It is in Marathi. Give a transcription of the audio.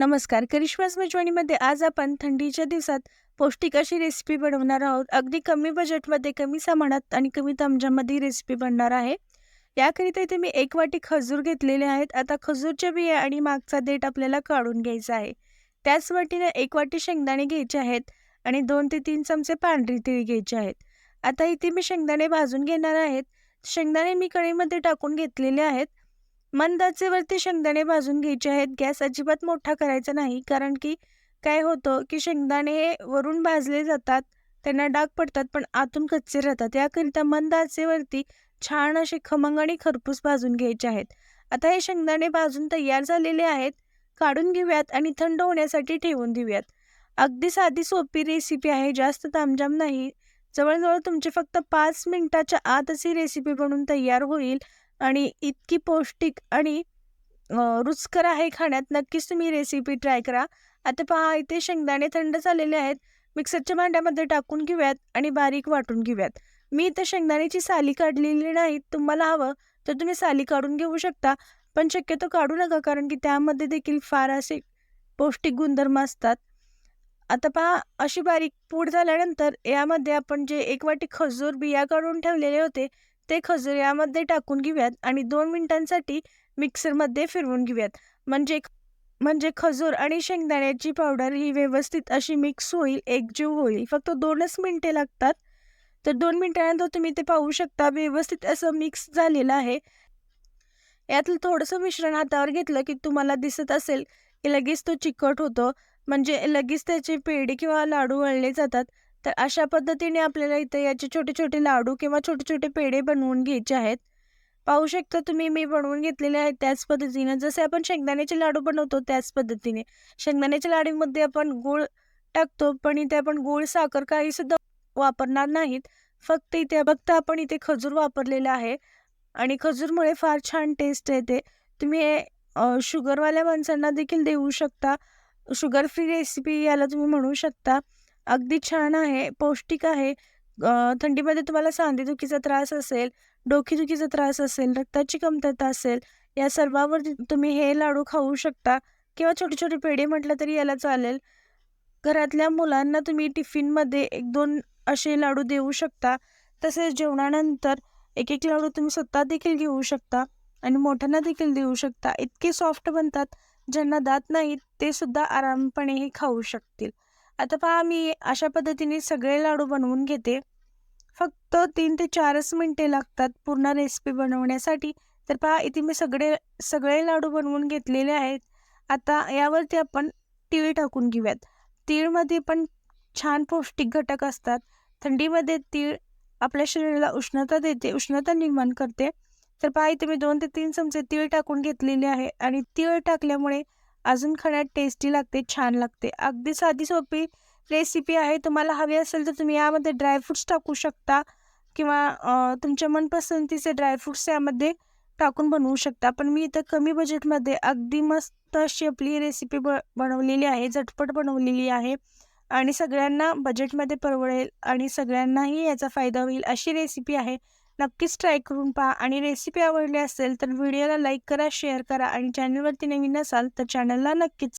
नमस्कार करिश्मास मेजवानीमध्ये आज आपण थंडीच्या दिवसात पौष्टिक अशी रेसिपी बनवणार आहोत. अगदी कमी बजेटमध्ये कमी सामानात आणि कमी तामजामध्ये रेसिपी बनणार आहे. याकरिता इथे मी एक वाटी खजूर घेतलेले आहेत. आता खजूरच्या बिया आणि मागचा देठ आपल्याला काढून घ्यायचा आहे. त्याच वाटीने एक वाटी शेंगदाणे घ्यायचे आहेत आणि दोन ते तीन चमचे पांढरी तिळी घ्यायचे आहेत. आता इथे मी शेंगदाणे भाजून घेणार आहेत. शेंगदाणे मी कढईमध्ये टाकून घेतलेले आहेत. मंद आचेवरती शेंगदाणे भाजून घ्यायचे आहेत. गॅस अजिबात मोठा करायचा नाही. कारण की काय होतं की शेंगदाणे वरून भाजले जातात त्यांना डाग पडतात पण आतून कच्चे राहतात. याकरिता मंद आचेवरती छान असे खमंग आणि खरपूस भाजून घ्यायचे आहेत. आता हे शेंगदाणे भाजून तयार झालेले आहेत. काढून घेऊयात आणि थंड होण्यासाठी ठेवून देऊयात. अगदी साधी सोपी रेसिपी आहे. जास्त तामजाम नाही. जवळजवळ तुमची फक्त पाच मिनिटाच्या आतच ही रेसिपी बनून तयार होईल. आणि इतकी पौष्टिक आणि रुचकर आहे खाण्यात. नक्कीच तुम्ही रेसिपी ट्राय करा. आता पहा इथे शेंगदाणे थंड झालेले आहेत. मिक्सरच्या भांड्यामध्ये टाकून घेऊयात आणि बारीक वाटून घेऊयात. मी इथं शेंगदाण्याची साली काढलेली नाही. तुम्हाला हवं तर तुम्ही साली काढून घेऊ शकता. पण शक्यतो काढू नका कारण की त्यामध्ये देखील फार असे पौष्टिक गुणधर्म असतात. आता पहा अशी बारीक पूड झाल्यानंतर यामध्ये आपण जे एक वाटी खजूर बिया काढून ठेवलेले होते ते खजूर यामध्ये टाकून घेऊयात आणि दोन मिनिटांसाठी मिक्सरमध्ये फिरवून घेऊयात. म्हणजे म्हणजे खजूर आणि शेंगदाण्याची पावडर ही व्यवस्थित अशी मिक्स होईल एकजीव होईल. फक्त दोनच मिनटे लागतात. तर दोन मिनिटानंतर तुम्ही ते पाहू शकता व्यवस्थित असं मिक्स झालेलं आहे. यातलं थोडंसं मिश्रण हातावर घेतलं की तुम्हाला दिसत असेल की लगेच तो चिकट होतो. म्हणजे लगेच त्याचे पेढे किंवा लाडू वळले जातात. तर अशा पद्धतीने आपल्याला इथे याचे छोटे छोटे लाडू किंवा छोटे छोटे पेढे बनवून घ्यायचे आहेत. पाहू शकता तुम्ही मी बनवून घेतलेले आहेत त्याच पद्धतीने. जसे आपण शेंगदाण्याचे लाडू बनवतो त्याच पद्धतीने. शेंगदाण्याच्या लाडूमध्ये आपण गूळ टाकतो पण इथे आपण गूळ साखर काही सुद्धा वापरणार नाहीत. फक्त इथे फक्त आपण इथे खजूर वापरलेला आहे. आणि खजूरमुळे फार छान टेस्ट येते. तुम्ही हे शुगरवाल्या माणसांना देखील देऊ शकता. शुगर फ्री रेसिपी याला तुम्ही म्हणू शकता. अगदी छान आहे पौष्टिक आहे. अ, थंडीमध्ये तुम्हाला सांधेदुखीचा त्रास असेल डोकेदुखीचा त्रास असेल रक्ताची कमतरता असेल या सर्वावर तुम्ही हे लाडू खाऊ शकता किंवा छोटे छोटे पेढे म्हटलं तरी याला चालेल. घरातल्या मुलांना तुम्ही टिफिनमध्ये एक दोन असे लाडू देऊ शकता. तसेच जेवणानंतर एक एक लाडू तुम्ही स्वतः देखील घेऊ शकता आणि मोठ्यांना देखील देऊ शकता. इतके सॉफ्ट बनतात ज्यांना दात नाहीत ते सुद्धा आरामपणे हे खाऊ शकतील. आता पहा मी अशा पद्धतीने सगळे लाडू बनवून घेते. फक्त तीन ते चारच मिनटे लागतात पूर्ण रेसिपी बनवण्यासाठी. तर पहा इथे मी सगळे सगळे लाडू बनवून घेतलेले आहेत. आता यावरती आपण तीळ टाकून घेऊयात. तीळमध्ये पण छान पौष्टिक घटक असतात. थंडीमध्ये तीळ आपल्या शरीराला उष्णता देते उष्णता निर्माण करते. तर पहा इथे मी दोन ते तीन चमचे तीळ टाकून घेतलेले आहे. आणि तीळ टाकल्यामुळे अजून खाण्यात टेस्टी लागते छान लागते. अगदी साधी सोपी रेसिपी आहे. तुम्हाला हवी असेल तर तुम्ही यामध्ये ड्रायफ्रूट्स टाकू शकता किंवा तुमच्या मनपसंतीचे ड्रायफ्रूट्स यामध्ये टाकून बनवू शकता. पण मी इथं कमी बजेटमध्ये अगदी मस्त अशी आपली रेसिपी ब बनवलेली आहे झटपट बनवलेली आहे. आणि सगळ्यांना बजेटमध्ये परवडेल आणि सगळ्यांनाही याचा फायदा होईल अशी रेसिपी आहे. नक्कीच ट्राय करून पहा. आणि रेसिपी आवडली असेल तर व्हिडिओला लाईक करा शेअर करा आणि चॅनलवरती नवीन असाल तर चॅनलला नक्कीच